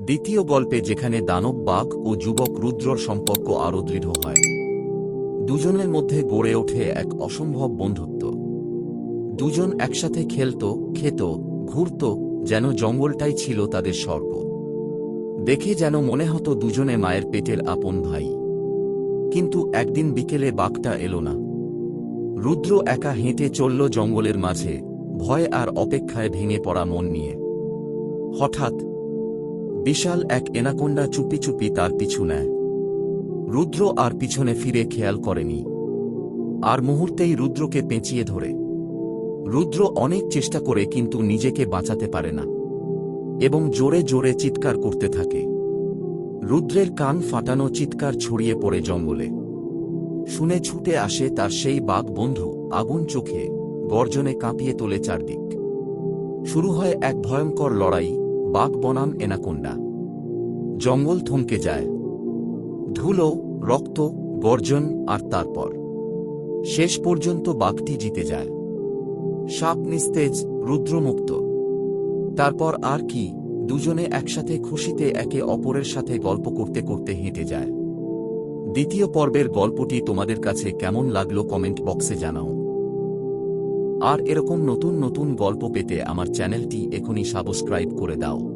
দ্বিতীয় গল্পে যেখানে দানব বাঘ ও যুবক রুদ্রর সম্পর্ক আরও দৃঢ় হয়। দুজনের মধ্যে গড়ে ওঠে এক অসম্ভব বন্ধুত্ব। দুজন একসাথে খেলত, খেত, ঘুরত, যেন জঙ্গলটাই ছিল তাদের স্বর্গ। দেখে যেন মনে হতো দুজনে মায়ের পেটের আপন ভাই। কিন্তু একদিন বিকেলে বাঘটা এলো না। রুদ্র একা হেঁটে চলল জঙ্গলের মাঝে, ভয় আর অপেক্ষায় ভেঙে পড়া মন নিয়ে। হঠাৎ বিশাল এক এনাকোন্ডা চুপি চুপি তার পিছু নেয়। রুদ্র আর পিছনে ফিরে খেয়াল করেনি। আর মুহূর্তেই রুদ্রকে পেঁচিয়ে ধরে। রুদ্র অনেক চেষ্টা করে কিন্তু নিজেকে বাঁচাতে পারে না। এবং জোরে জোরে চিৎকার করতে থাকে। রুদ্রের কান ফাটানো চিৎকার ছড়িয়ে পড়ে জঙ্গলে। শুনে ছুটে আসে তার সেই বাঘ বন্ধু, আগুন চোখে, গর্জনে কাঁপিয়ে তোলে চারদিক। শুরু হয় এক ভয়ঙ্কর লড়াই বাঘ বনাম এনাকোন্ডা জঙ্গল থমকে যায়। ধুলো, রক্ত, গর্জন আর তারপর। শেষ পর্যন্ত বাঘটি জিতে যায়। সাপ নিস্তেজ, রুদ্রমুক্ত। তারপর আর কি, দুজনে একসাথে খুশিতে একে অপরের সাথে গল্প করতে করতে হেঁটে যায়। দ্বিতীয় পর্বের গল্পটি তোমাদের কাছে কেমন লাগল কমেন্ট বক্সে জানাও। আর এরকম নতুন নতুন গল্প পেতে আমার চ্যানেলটি এখনই সাবস্ক্রাইব করে দাও।